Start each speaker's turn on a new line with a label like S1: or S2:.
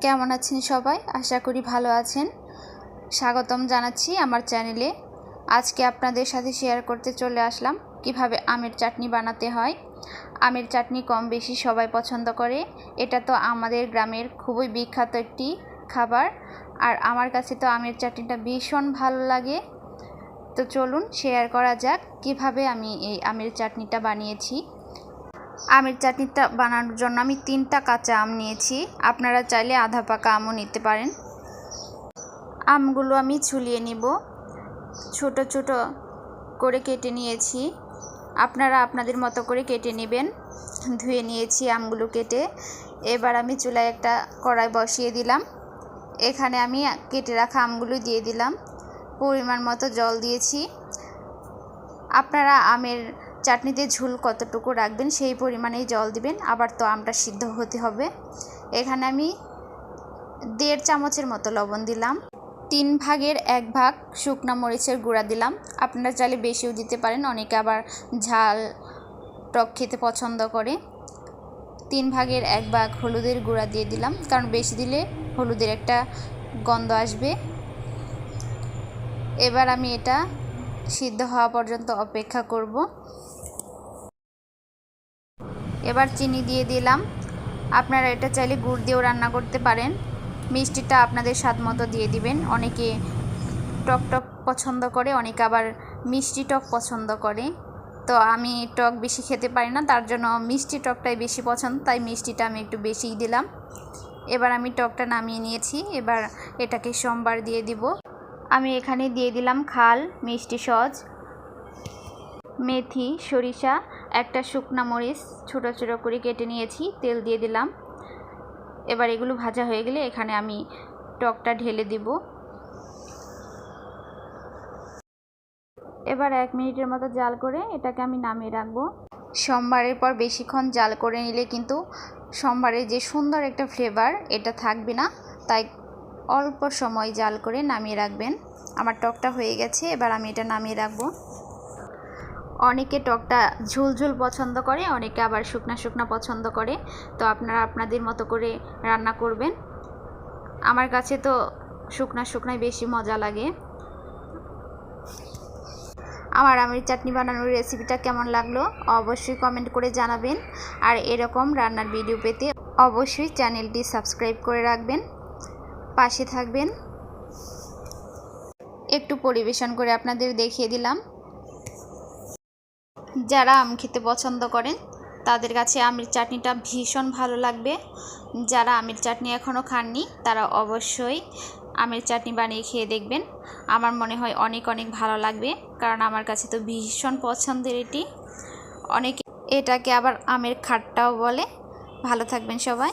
S1: কেমন আছেন সবাই? আশা করি ভালো আছেন। স্বাগতম জানাচ্ছি আমার চ্যানেলে। আজকে আপনাদের সাথে শেয়ার করতে চলে আসলাম কীভাবে আমের চাটনি বানাতে হয়। আমের চাটনি কম বেশি সবাই পছন্দ করে। এটা তো আমাদের গ্রামের খুবই বিখ্যাত একটি খাবার। আর আমার কাছে তো আমের চাটনিটা ভীষণ ভালো লাগে। তো চলুন শেয়ার করা যাক কীভাবে আমি এই আমের চাটনিটা বানিয়েছি। আমের চাটনিটা বানানোর জন্য আমি তিনটা কাঁচা আম নিয়েছি। আপনারা চাইলে আধা পাকা আমও নিতে পারেন। আমগুলো আমি ছুলিয়ে নিব। ছোট ছোট করে কেটে নিয়েছি। আপনারা আপনাদের মতো করে কেটে নেবেন। ধুয়ে নিয়েছি আমগুলো কেটে। এবার আমি চুলায় একটা কড়াই বসিয়ে দিলাম। এখানে আমি কেটে রাখা আমগুলো দিয়ে দিলাম। পরিমাণ মতো জল দিয়েছি। আপনারা আমের চাটনিতে ঝুল কতটুকু রাখবেন, সেই পরিমাণেই জল দিবেন। আবার তো আমটা সিদ্ধ হতে হবে। এখানে আমি দেড় চামচের মতো লবণ দিলাম। তিন ভাগের এক ভাগ শুকনো মরিচের গুঁড়া দিলাম। আপনারা চাইলে বেশিও দিতে পারেন, অনেকে আবার ঝাল টক খেতে পছন্দ করে। তিন ভাগের এক ভাগ হলুদের গুঁড়া দিয়ে দিলাম, কারণ বেশি দিলে হলুদের একটা গন্ধ আসবে। এবার আমি এটা সিদ্ধ হওয়া পর্যন্ত অপেক্ষা করব। এবার চিনি দিয়ে দিলাম। আপনারা এটা চাইলে গুড় দিয়েও রান্না করতে পারেন। মিষ্টিটা আপনাদের স্বাদ মতো দিয়ে দিবেন। অনেকে টক টক পছন্দ করে, অনেকে আবার মিষ্টি টক পছন্দ করে। তো আমি টক বেশি খেতে পারি না, তার জন্য মিষ্টি টকটাই বেশি পছন্দ, তাই মিষ্টিটা আমি একটু বেশিই দিলাম। এবার আমি টকটা নামিয়ে নিয়েছি। এবার এটাকে সোমবার দিয়ে দিব। আমি এখানে দিয়ে দিলাম খাল, মিষ্টি সজ মেথি, সরিষা একটা শুকনা মরিচ ছোটো ছোটো করে কেটে নিয়েছি, তেল দিয়ে দিলাম। এবার এগুলো ভাজা হয়ে গেলে এখানে আমি টকটা ঢেলে দিব। এবার এক মিনিটের মতো জাল করে এটাকে আমি নামিয়ে রাখব। সোমবারের পর বেশিক্ষণ জাল করে নিলে কিন্তু সোমবারের যে সুন্দর একটা ফ্লেভার এটা থাকবে না, তাই অল্প সময় জাল করে নামিয়ে রাখবেন। আমার টকটা হয়ে গেছে, এবার আমি এটা নামিয়ে রাখব। অনেকে টকটা ঝুলঝুল পছন্দ করে, অনেকে আবার শুকনা শুকনা পছন্দ করে। তো আপনারা আপনাদের মতো করে রান্না করবেন। আমার কাছে তো শুকনা শুকনাই বেশি মজা লাগে। আমার আমের চাটনি বানানোর রেসিপিটা কেমন লাগল অবশ্যই কমেন্ট করে জানাবেন। আর এরকম রান্নার ভিডিও পেতে অবশ্যই চ্যানেলটি সাবস্ক্রাইব করে রাখবেন। পাশে থাকবেন। একটু পরিবেশন করে আপনাদের দেখিয়ে দিলাম। যারা আম খেতে পছন্দ করেন, তাদের কাছে আমের চাটনিটা ভীষণ ভালো লাগবে। যারা আমের চাটনি এখনও খাননি, তারা অবশ্যই আমের চাটনি বানিয়ে খেয়ে দেখবেন। আমার মনে হয় অনেক অনেক ভালো লাগবে, কারণ আমার কাছে তো ভীষণ পছন্দের এটি। অনেকে এটাকে আবার আমের খাটটাও বলে। ভালো থাকবেন সবাই।